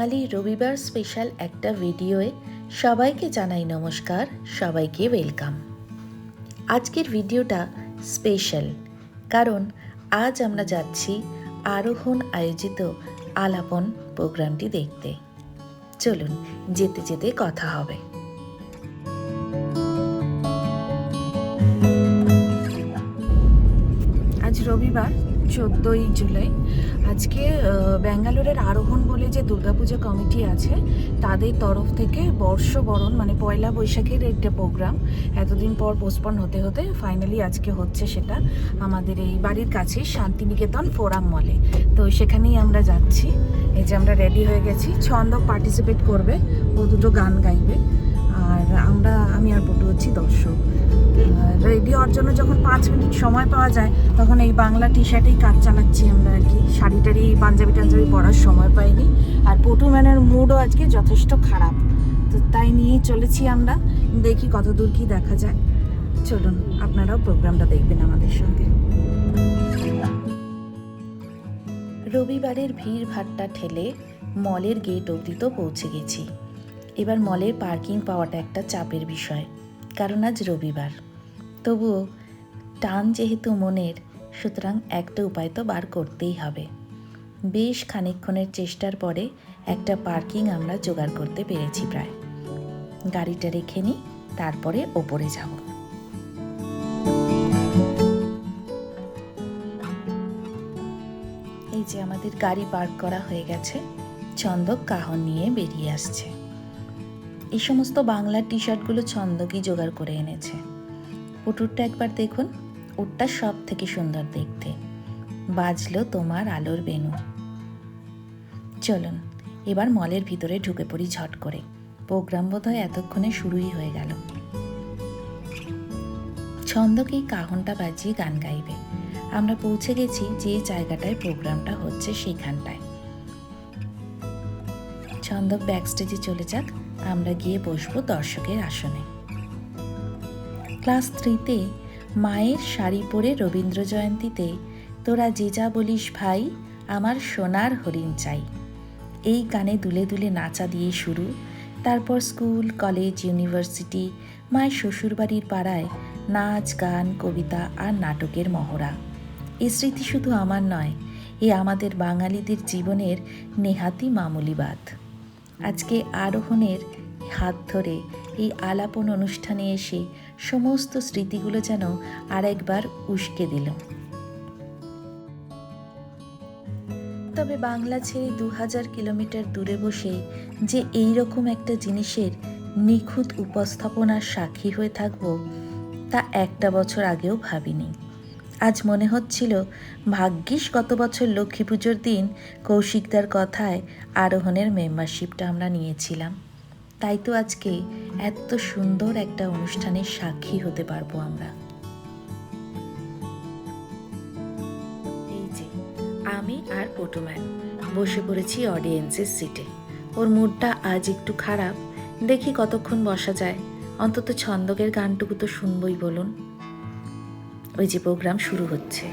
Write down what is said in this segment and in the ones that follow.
বাঙালি রবিবার স্পেশাল একটা ভিডিওয়ে সবাইকে জানাই নমস্কার, সবাইকে ওয়েলকাম আজকের ভিডিওটা স্পেশাল কারণ আজ আমরা যাচ্ছি আরোহণ আয়োজিত আলাপন প্রোগ্রামটি দেখতে। চলুন, যেতে যেতে কথা হবে। আজ রবিবার, চোদ্দোই জুলাই। আজকে ব্যাঙ্গালোরের আরোহণ বলে যে দুর্গাপূজা কমিটি আছে, তাদের তরফ থেকে বর্ষবরণ মানে পয়লা বৈশাখের একটা প্রোগ্রাম, এতদিন পর পোস্টপন হতে হতে ফাইনালি আজকে হচ্ছে সেটা আমাদের এই বাড়ির কাছে শান্তিনিকেতন ফোরাম মলে তো সেখানেই আমরা যাচ্ছি। এই যে আমরা রেডি হয়ে গেছি। ছন্দক পার্টিসিপেট করবে, ও দুটো গান গাইবে। আর আমরা, আমি আর পটু হচ্ছি দর্শক। রেডি হওয়ার জন্য যখন পাঁচ মিনিট সময় পাওয়া যায়, তখন এই বাংলা টি শার্টেই কাজ চালাচ্ছি আমরা আর কি। শাড়ি টাড়ি, পাঞ্জাবি টাঞ্জাবি পরার সময় পাইনি। আর পটু ম্যানের মুডও আজকে যথেষ্ট খারাপ। তো তাই নিয়েই চলেছি আমরা। দেখি কত দূর কি দেখা যায়। চলুন, আপনারাও প্রোগ্রামটা দেখবেন আমাদের সঙ্গে। রবিবারের ভিড় ভাট্টা ঠেলে মলের গেট অবধি তো পৌঁছে গেছি। এবার মলের পার্কিং পাওয়াটা একটা চাপের বিষয়। কারণ আজ রবিবার। তবুও টান যেহেতু মনের, সুতরাং একটা উপায় তো বার করতেই হবে। বেশ খানিকক্ষণের চেষ্টার পরে একটা পার্কিং আমরা জোগাড় করতে পেরেছি প্রায়। গাড়িটা রেখে নিই, তারপরে ওপরে যাব। এই যে আমাদের গাড়ি পার্ক করা হয়ে গেছে, চন্দক কাহন নিয়ে বেরিয়ে আসছে। এই সমস্ত বাংলার টি শার্টগুলো ছন্দকই জোগাড় করে এনেছে। পুটুরটা একবার দেখুন ওরটা সব থেকে সুন্দর দেখতে। বাজলো তোমার আলোর বেনু চলুন, এবার মলের ভিতরে ঢুকে পড়ি ঝট করে। প্রোগ্রাম বোধহয় এতক্ষণে শুরুই হয়ে গেল। ছন্দকেই কাহনটা বাজিয়ে গান গাইবে। আমরা পৌঁছে গেছি যে জায়গাটায় প্রোগ্রামটা হচ্ছে সেইখানটায় ছন্দক ব্যাক স্টেজে চলে যাক। আমরা গিয়ে বসবো দর্শকের আসনে। ক্লাস থ্রিতে মায়ের শাড়ি পরে রবীন্দ্র জয়ন্তীতে, তোরা যে যা বলিস ভাই, আমার সোনার হরিণ চাই। এই গানে দুলে দুলে নাচা দিয়ে শুরু। তারপর স্কুল, কলেজ, ইউনিভার্সিটি, মায়ের শ্বশুরবাড়ির পাড়ায় নাচ, গান, কবিতা আর নাটকের মহড়া। এ স্মৃতি শুধু আমার নয়, এ আমাদের বাঙালিদের জীবনের নেহাতি মামুলিবাদ। আজকে আরোহণের হাত ধরে এই আলাপন অনুষ্ঠানে এসে সমস্ত স্মৃতিগুলো যেন আরেকবার উস্কে দিল। তবে বাংলা ছেড়ে দু হাজার কিলোমিটার দূরে বসে যে এই রকম একটা জিনিসের নিখুঁত উপস্থাপনার সাক্ষী হয়ে থাকব, তা একটা বছর আগেও ভাবিনি। আজ মনে হচ্ছিল, ভাগ্যিস গত বছর লক্ষ্মী পুজোর দিন কৌশিকদার কথায় আরোহণের মেম্বারশিপটা আমরা নিয়েছিলাম। তাই তো আজকে এত সুন্দর একটা অনুষ্ঠানের সাক্ষী হতে পারব আমরা। এই যে, আমি আর পটুম্যান বসে পড়েছি অডিয়েন্সের সিটে ওর মুডটা আজ একটু খারাপ, দেখি কতক্ষণ বসা যায়। অন্তত ছন্দকের গানটুকু তো শুনবই, বলুন। ওই যে প্রোগ্রাম শুরু হচ্ছে।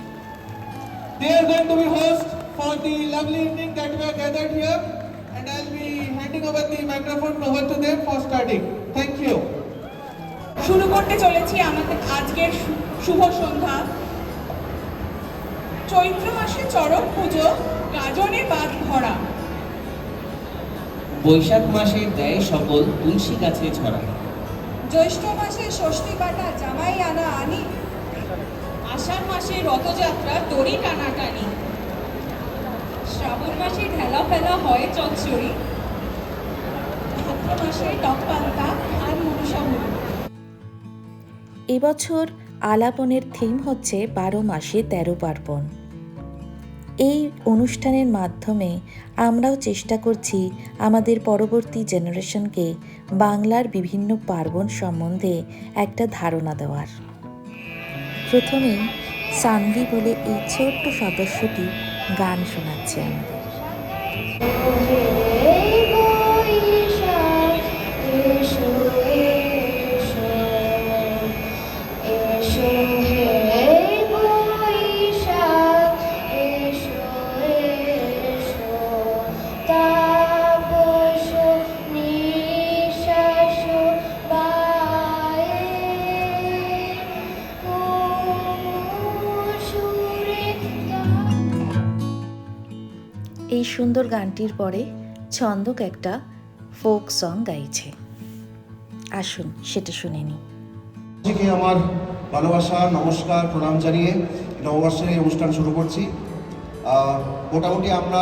চৈত্র মাসে চরক পুজো গাজনে বাদ ভরা। বৈশাখ মাসে দেয় সকল তুলসী গাছে ছড়া। জ্যৈষ্ঠ মাসে ষষ্ঠী পাটা জামাই আনা আনি আষাঢ় মাসে রথযাত্রা দড়ি টানাটানি। শ্রাবণ মাসে ঢেলা ফেলা হয় চচ্চড়ি। ভাদ্র মাসে টকপান্তা আর মনসা এবছর আলাপনের থিম হচ্ছে বারো মাসে তেরো পার্বণ। এই অনুষ্ঠানের মাধ্যমে আমরাও চেষ্টা করছি আমাদের পরবর্তী জেনারেশনকে বাংলার বিভিন্ন পার্বণ সম্বন্ধে একটা ধারণা দেওয়ার। প্রথমেই সানভি বলে এই ছোট্ট সদস্যটি গান শোনাচ্ছে আমাদের। সুন্দর গানটির পরে ছন্দক একটা ফোক সং গাইছে। আসুন, সেটা শুনে থেকে আমার ভালোবাসা, নমস্কার, প্রণাম জানিয়ে নববর্ষের এই অনুষ্ঠান শুরু করছি। মোটামুটি আমরা,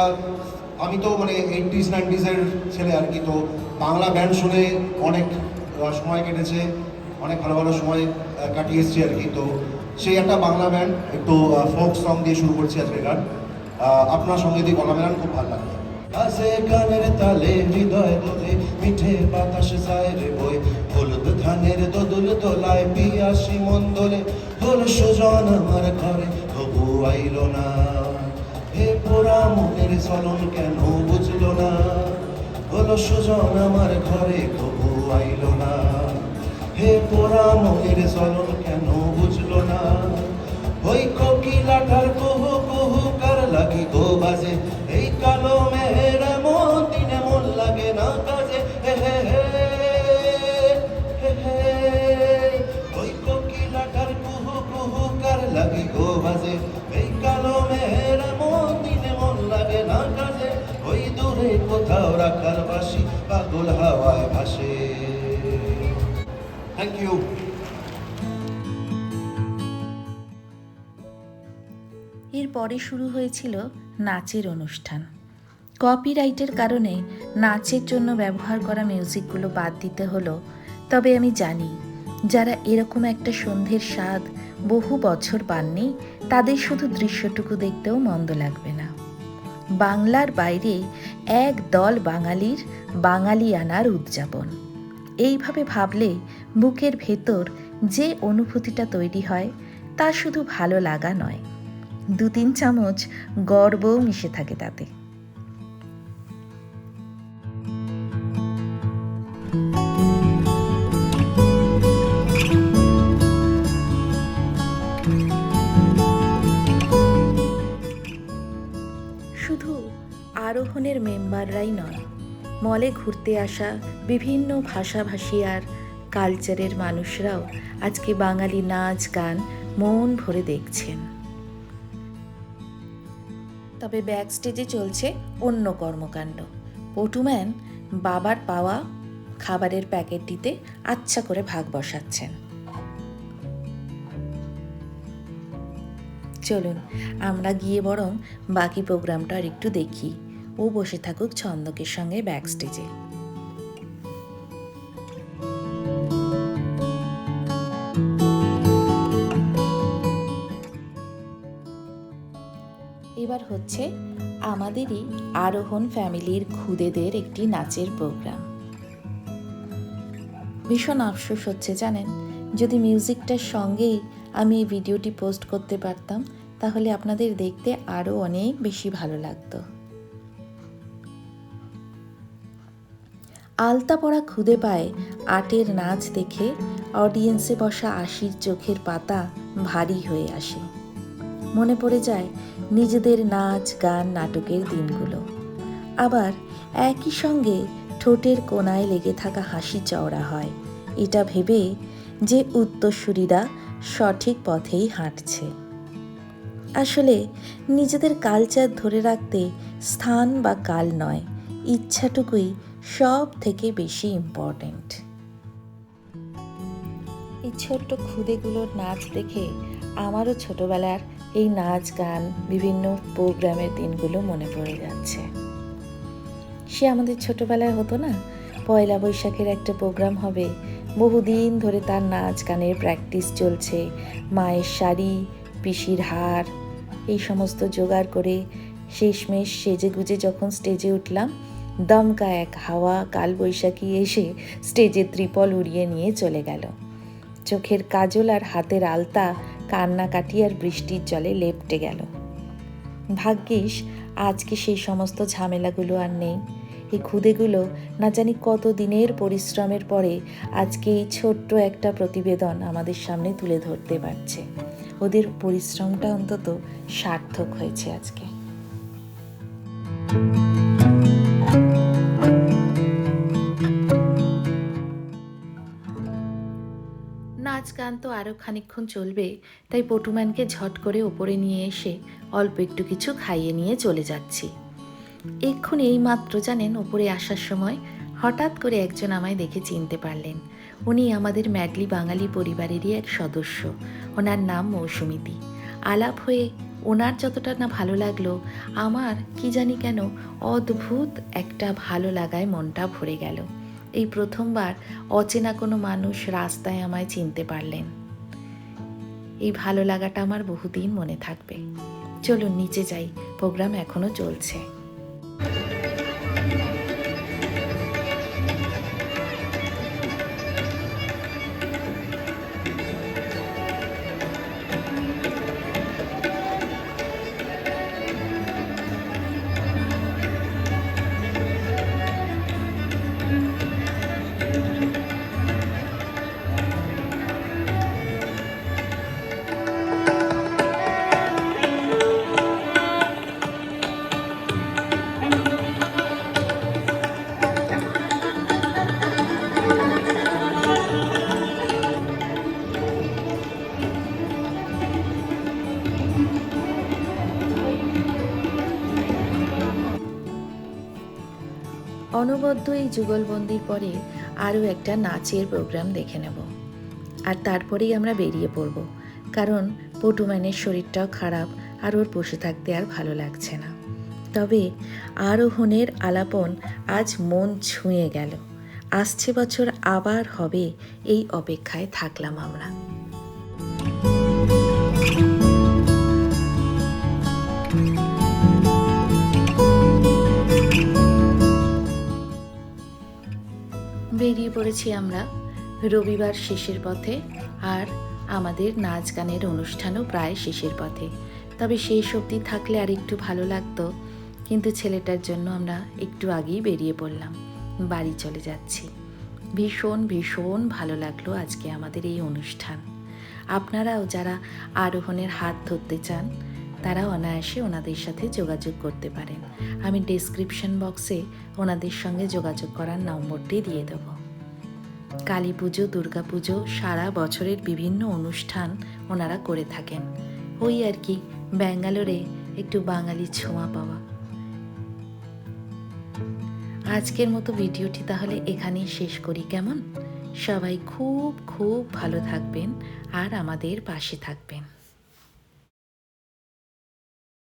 আমি তো মানে এইটিস নাইনটিসের ছেলে আর কি, তো বাংলা ব্যান্ড শুনে অনেক সময় কেটেছে, অনেক ভালো ভালো সময় কাটিয়ে এসেছি আর কি। তো সেই একটা বাংলা ব্যান্ড একটু ফোক সং দিয়ে শুরু করছি আজকে গান। আপনার সঙ্গে দিয়ে গলা মেলান খুব ভালো লাগবে আজে গানের তালে হৃদয় দোলে, মিঠে বাতাস যায় রে বই। হলুদ ধানের দোদুল দোলায়, পিয়াসি মন্দলে হল সুজন আমার ঘরে, তবু আইল না। হে পোড়া মনের চলন কেন বুঝলো না? হল সুজন আমার ঘরে, তবু আইল না। হে পোড়া মনের চলন কেন বুঝলো না? ওই কোকিলাটার কুহু লাগি গো বাজে। এই কালো মেহের মন দিনে মন লাগে না কাজে। হে হে হে হে ওই কোকিলাটার কুহু কুহু কার লাগি গো বাজে। এই কালো মেহের মন দিনে মন লাগে না কাজে। ওই দূরে কোথাও রাখার বাসি পাগল হাওয়ায় ভাসে। থ্যাংক ইউ এরপরে শুরু হয়েছিল নাচের অনুষ্ঠান। কপিরাইটের কারণে নাচের জন্য ব্যবহার করা মিউজিকগুলো বাদ দিতে হলো, তবে আমি জানি, যারা এরকম একটা সন্ধ্যের স্বাদ বহু বছর পাননি, তাদের শুধু দৃশ্যটুকু দেখতেও মন্দ লাগবে না। বাংলার বাইরে এক দল বাঙালির বাঙালিয়ানার উদযাপন। এইভাবে ভাবলে বুকের ভেতর যে অনুভূতিটা তৈরি হয়, তা শুধু ভালো লাগা নয় দু তিন চামচ গর্বও মিশে থাকে তাতে। শুধু আরোহণের মেম্বাররাই নয়, মলে ঘুরতে আসা বিভিন্ন ভাষাভাষী আর কালচারের মানুষরাও আজকে বাঙালি নাচ, গান, মন ভরে দেখছেন। তবে ব্যাক স্টেজে চলছে অন্য কর্মকাণ্ড। পটুম্যান বাবার পাওয়া খাবারের প্যাকেটটিতে আচ্ছা করে ভাগ বসাচ্ছেন। চলুন, আমরা গিয়ে বরং বাকি প্রোগ্রামটা আর একটু দেখি। ও বসে থাকুক ছন্দকের সঙ্গে ব্যাক স্টেজে এবার হচ্ছে আমাদেরই আরোহণ ফ্যামিলির খুদেদের একটি নাচের প্রোগ্রাম। ভীষণ আফসোস হচ্ছে জানেন, যদি মিউজিকটার সঙ্গেই আমি এই ভিডিওটি পোস্ট করতে পারতাম, তাহলে আপনাদের দেখতে আরও অনেক বেশি ভালো লাগতো। আলতা পড়া খুদে পায়ে আটের নাচ দেখে অডিয়েন্সে বসা আশির চোখের পাতা ভারী হয়ে আসে। মনে পড়ে যায় নিজেদের নাচ, গান, নাটকের দিনগুলো। আবার একই সঙ্গে ঠোঁটের কোনায় লেগে থাকা হাসি চওড়া হয়। এটা ভেবে যে উত্তরসূরিরা সঠিক পথেই হাঁটছে। আসলে নিজেদের কালচার ধরে রাখতে স্থান বা কাল নয়, ইচ্ছাটুকুই সব থেকে বেশি ইম্পর্ট্যান্ট এই ছোট্ট খুদেগুলোর নাচ দেখে আমারও ছোটবেলার এই নাচ, গান বিভিন্ন প্রোগ্রামের দিনগুলো মনে পড়ে যাচ্ছে। সে আমাদের ছোটবেলায় হতো না? পয়লা বৈশাখের একটা প্রোগ্রাম হবে। বহুদিন ধরে তার নাচ, গানের প্র্যাকটিস চলছে। মায়ের শাড়ি, পিসির হার, এই সমস্ত জোগাড় করে শেষমেশ সেজে গুজে যখন স্টেজে উঠলাম, দমকা এক হাওয়া কালবৈশাখী এসে স্টেজে ত্রিপল উড়িয়ে নিয়ে চলে গেল। চোখের কাজল আর হাতের আলতা কান্নাকাটি আর বৃষ্টির জলে লেপটে গেল। ভাগ্যিস আজকে সেই সমস্ত ঝামেলাগুলো আর নেই। এই খুদেগুলো না জানি কত দিনের পরিশ্রমের পরে আজকে এই ছোট্ট একটা প্রতিবেদন আমাদের সামনে তুলে ধরতে পারছে। ওদের পরিশ্রমটা অন্তত সার্থক হয়েছে আজকে। নাচ গান তো আরও খানিকক্ষণ চলবে, তাই পটুম্যানকে ঝট করে ওপরে নিয়ে এসে অল্প একটু কিছু খাইয়ে নিয়ে চলে যাচ্ছি। এক্ষুনি এই মাত্র জানেন ওপরে আসার সময় হঠাৎ করে একজন আমায় দেখে চিনতে পারলেন। উনি আমাদের ম্যাডলি বাঙালি পরিবারেরই এক সদস্য, ওনার নাম মৌসুমিতি। আলাপ হয়ে ওনার যতটা না ভালো লাগল, আমার কি জানি কেন অদ্ভুত একটা ভালো লাগায় মনটা ভরে গেল। এই প্রথমবার অচেনা কোনো মানুষ রাস্তায় আমায় চিনতে পারলেন। এই ভালো লাগাটা আমার বহুদিন মনে থাকবে। চলুন, নিচে যাই। প্রোগ্রাম এখনও চলছে। অনবদ্য এই যুগলবন্দির পরে আরও একটা নাচের প্রোগ্রাম দেখে নেব। আর তারপরেই আমরা বেরিয়ে পড়ব, কারণ পটুম্যানের শরীরটাও খারাপ আর ওর বসে থাকতে আর ভালো লাগছে না। তবে আরোহণের আলাপন আজ মন ছুঁয়ে গেল। আসছে বছর আবার হবে, এই অপেক্ষায় থাকলাম আমরা। বেরিয়ে পড়েছি আমরা রবিবার শেষের পথে আর আমাদের নাচ গানের অনুষ্ঠানও প্রায় শেষের পথে। তবে সেই সবজি থাকলে আর একটু ভালো লাগতো, কিন্তু ছেলেটার জন্য আমরা একটু আগেই বেরিয়ে পড়লাম, বাড়ি চলে যাচ্ছি। ভীষণ ভীষণ ভালো লাগল আজকে আমাদের এই অনুষ্ঠান। আপনারাও যারা আরোহণের হাত ধরতে চান তারা অনায়াসে ওনাদের সাথে যোগাযোগ করতে পারেন। আমি ডেসক্রিপশন বক্সে ওনাদের সঙ্গে যোগাযোগ করার নম্বরটি দিয়ে দেবো। কালী পুজো, দুর্গা পুজো সারা বছরের বিভিন্ন অনুষ্ঠান ওনারা করে থাকেন। ওই আর কি, ব্যাঙ্গালোরে একটু বাঙালি ছোঁয়া পাওয়া। আজকের মতো ভিডিওটি তাহলে এখানেই শেষ করি, কেমন? সবাই খুব খুব ভালো থাকবেন আর আমাদের পাশে থাকবেন।